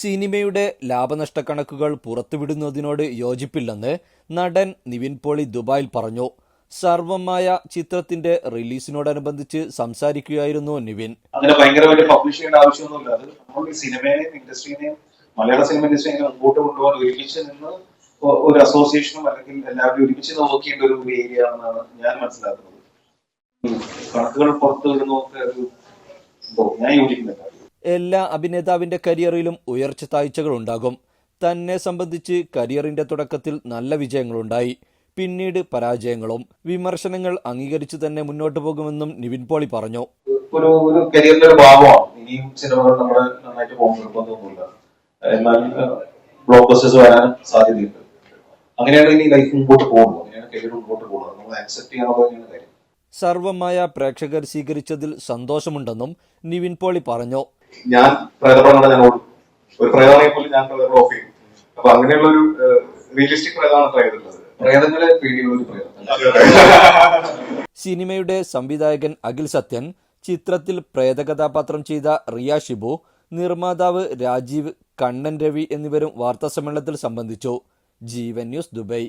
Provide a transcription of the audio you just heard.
സിനിമയുടെ ലാഭനഷ്ട കണക്കുകൾ പുറത്തുവിടുന്നതിനോട് യോജിപ്പില്ലെന്ന് നടൻ നിവിൻ പോളി ദുബായിൽ പറഞ്ഞു. സർവമായ ചിത്രത്തിന്റെ റിലീസിനോടനുബന്ധിച്ച് സംസാരിക്കുകയായിരുന്നു നിവിൻ. അങ്ങനെ ഭയങ്കര വലിയ പബ്ലിഷ് ചെയ്യേണ്ട ആവശ്യമൊന്നുമില്ല. അത് നമ്മൾ സിനിമയെയും ഇൻഡസ്ട്രീനെയും മലയാള സിനിമ ഇൻഡസ്ട്രീനെ മുമ്പോട്ട് കൊണ്ടുപോകാൻ ഒരുമിച്ച് നിന്ന് ഒരു അസോസിയേഷനും അല്ലെങ്കിൽ എല്ലാവരും ഒരുമിച്ച് വർക്ക് ഒരു ഏരിയ ആണെന്നാണ് ഞാൻ മനസ്സിലാക്കുന്നത്. കണക്കുകൾ പുറത്തു വിടുന്നതൊക്കെ ഞാൻ യോജിക്കുന്നില്ല. എല്ലാ അഭിനേതാവിന്റെ കരിയറിലും ഉയർച്ച താഴ്ചകൾ ഉണ്ടാകും തന്നെ സംബന്ധിച്ച് കരിയറിന്റെ തുടക്കത്തിൽ നല്ല വിജയങ്ങളുണ്ടായി. പിന്നീട് പരാജയങ്ങളും. വിമർശനങ്ങൾ അംഗീകരിച്ച് തന്നെ മുന്നോട്ട് പോകുമെന്നും നിവിൻ പോളി പറഞ്ഞു. ഒരു ഒരു കരിയറിന്റെ ഒരു ഭാഗമാണ്. ഇനിയും സിനിമകൾ നമ്മൾ നന്നായിട്ട് പോകുന്ന നിർബന്ധമൊന്നുമില്ല എന്നാൽ ബ്ലോക്ക് ബസ്റ്റേഴ്സ് വരാനും സാധ്യതയുണ്ട്. അങ്ങനെയാണ് ഇനി ലൈഫ് മുമ്പോട്ട് പോകുന്നത്. അങ്ങനെയാണ് കരിയർ മുമ്പോട്ട് പോകുന്നത്. നമ്മൾ ആക്സെപ്റ്റ് ചെയ്യാനുള്ളത് തന്നെയാണ് കാര്യം. സർവമായ പ്രേക്ഷകർ സ്വീകരിച്ചതിൽ സന്തോഷമുണ്ടെന്നും നിവിൻ പോളി പറഞ്ഞു. ഞാൻ പ്രേതപ്പെടാൻ ഞാൻ ഓടും. ഒരു പ്രേതമാണെങ്കിൽ പോലും ഞാൻ പ്രേതം ഓഫ് ചെയ്യും. അപ്പൊ അങ്ങനെയുള്ള ഒരു റിയലിസ്റ്റിക് പ്രേതമാണ് ട്രൈ ചെയ്തിട്ടുള്ളത് പ്രേതങ്ങളെ പേടിയുള്ള ഒരു പ്രേതം സിനിമയുടെ സംവിധായകൻ അഖിൽ സത്യൻ ചിത്രത്തിൽ പ്രേതകഥാപാത്രം ചെയ്ത റിയ ഷിബു നിർമ്മാതാവ് രാജീവ് കണ്ണൻ രവി എന്നിവരും വാർത്താസമ്മേളനത്തിൽ സംബന്ധിച്ചു. Jeevan news Dubai.